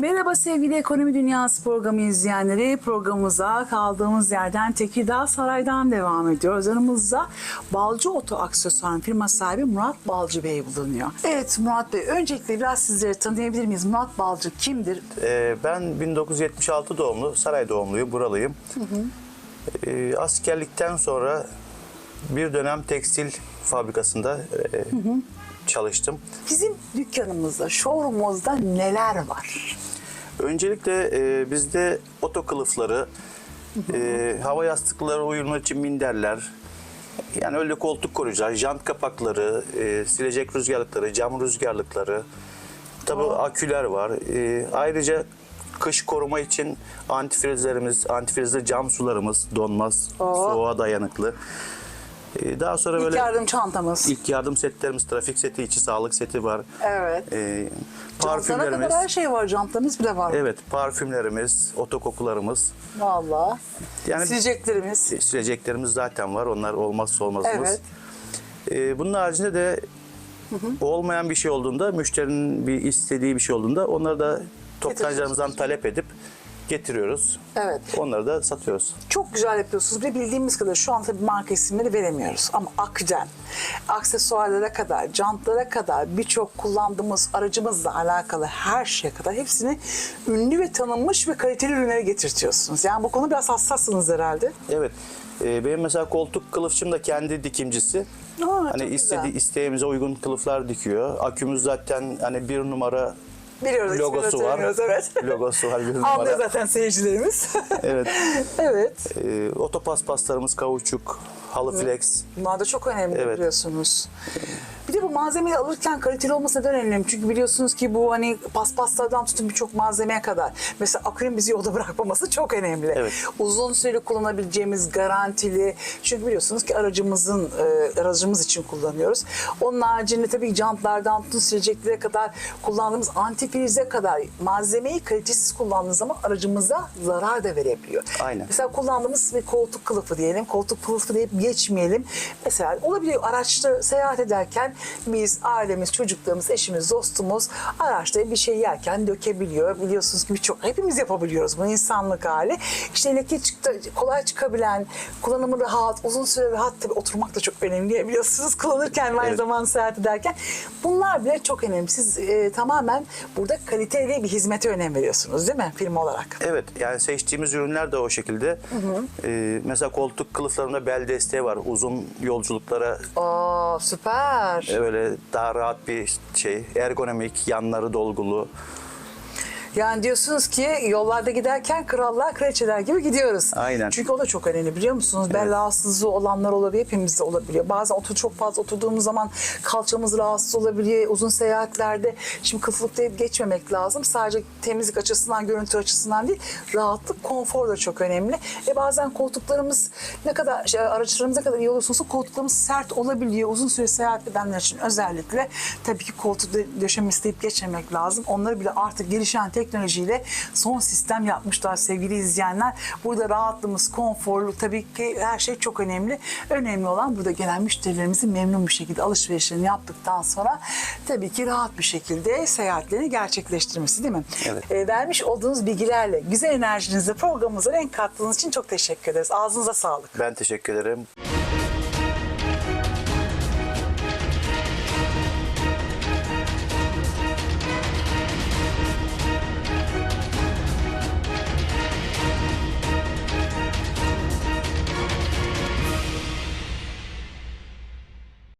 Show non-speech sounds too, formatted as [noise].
Merhaba sevgili Ekonomi Dünyası programı izleyenleri. Programımıza kaldığımız yerden Tekirdağ Saray'dan devam ediyoruz. Yanımızda Balcı Oto Aksesuar firma sahibi Murat Balcı Bey bulunuyor. Evet Murat Bey, öncelikle biraz sizleri tanıyabilir miyiz? Murat Balcı kimdir? Ee, ben 1976 doğumlu, Saray doğumluyum, buralıyım. Ee, askerlikten sonra bir dönem tekstil fabrikasında e, çalıştım. Bizim dükkanımızda, showroomumuzda neler var? Öncelikle e, bizde oto kılıfları, e, hava yastıkları uyumu için minderler, yani öyle koltuk koruyucular, jant kapakları, e, silecek rüzgarlıkları, cam rüzgarlıkları, tabii aküler var. E, ayrıca kış koruma için antifrizlerimiz, antifrizli cam sularımız donmaz, Oo. soğuğa dayanıklı. E, daha sonra İlk böyle yardım çantamız. ilk yardım setlerimiz, trafik seti, içi sağlık seti var. Evet. E, Jantlara parfümlerimiz. kadar her şey var. Jantlarımız bile var. Evet, parfümlerimiz, otokokularımız. Valla. Yani- Sileceklerimiz. Sileceklerimiz zaten var. Onlar olmazsa olmazımız. Evet. Ee, bunun haricinde de olmayan bir şey olduğunda, müşterinin bir istediği bir şey olduğunda onları da toptancılarımızdan talep edip getiriyoruz. Evet. Onları da satıyoruz. Çok güzel yapıyorsunuz. Bir bildiğimiz kadar şu an tabii marka isimleri veremiyoruz. Ama akden, aksesuarlara kadar, jantlara kadar birçok kullandığımız aracımızla alakalı her şeye kadar hepsini ünlü ve tanınmış ve kaliteli ürünlere getirtiyorsunuz. Yani bu konu biraz hassassınız herhalde. Evet. Ee, benim mesela koltuk kılıfçım da kendi dikimcisi. Aa, hani güzel. isteğimize uygun kılıflar dikiyor. Akümüz zaten hani bir numara Biliyoruz. logosu var. Evet. Logosu var Anlıyor zaten seyircilerimiz. [laughs] Evet. evet. Ee, otopaspaslarımız kauçuk, halı flex. Bunlar da çok önemli Evet. biliyorsunuz. Bir de bu malzemeyi alırken kaliteli olması neden önemli? Çünkü biliyorsunuz ki bu hani paspaslardan tutun birçok malzemeye kadar. Mesela akülün bizi yolda [laughs] bırakmaması çok önemli. Evet. Uzun süreli kullanabileceğimiz garantili. Çünkü biliyorsunuz ki aracımızın e, aracımız için kullanıyoruz. Onun haricinde tabii jantlardan tutun sileceklere kadar kullandığımız antifrize kadar malzemeyi kalitesiz kullandığımız zaman aracımıza zarar da verebiliyor. Aynen. Mesela kullandığımız bir koltuk kılıfı diyelim. Koltuk kılıfı deyip geçmeyelim. Mesela olabiliyor araçta seyahat ederken biz ailemiz, çocuklarımız, eşimiz, dostumuz araçta bir şey yerken dökebiliyor. Biliyorsunuz ki birçok hepimiz yapabiliyoruz. Bu insanlık hali. İşte leke çıktı, kolay çıkabilen, kullanımı rahat, uzun süre rahat tabii oturmak da çok önemli. Biliyorsunuz kullanırken aynı Evet. zamanda seyahat ederken bunlar bile çok önemli. Siz e, tamamen burada kaliteli bir hizmete önem veriyorsunuz değil mi firma olarak? Evet yani seçtiğimiz ürünler de o şekilde. Ee, mesela koltuk kılıflarında bel desteği var. Uzun yolculuklara Aa süper. Böyle daha rahat bir şey. Ergonomik, yanları dolgulu. Yani diyorsunuz ki yollarda giderken krallar, kraliçeler gibi gidiyoruz. Aynen. Çünkü o da çok önemli biliyor musunuz? Bel Evet. rahatsızlığı olanlar olabiliyor, hepimizde olabiliyor. Bazen otur çok fazla oturduğumuz zaman kalçamız rahatsız olabiliyor. Uzun seyahatlerde şimdi kılıflık deyip geçmemek lazım. Sadece temizlik açısından, görüntü açısından değil, rahatlık, konfor da çok önemli. E bazen koltuklarımız ne kadar, şey, araçlarımız ne kadar iyi olursa olsun koltuklarımız sert olabiliyor. Uzun süre seyahat edenler için özellikle tabii ki koltuk dö- döşemesi deyip geçmemek lazım. Onları bile artık gelişen teknolojiyle son sistem yapmışlar sevgili izleyenler. Burada rahatlığımız, konforlu tabii ki her şey çok önemli. Önemli olan burada gelen müşterilerimizin memnun bir şekilde alışverişlerini yaptıktan sonra tabii ki rahat bir şekilde seyahatlerini gerçekleştirmesi değil mi? Evet. E, vermiş olduğunuz bilgilerle, güzel enerjinizle programımıza renk kattığınız için çok teşekkür ederiz. Ağzınıza sağlık. Ben teşekkür ederim.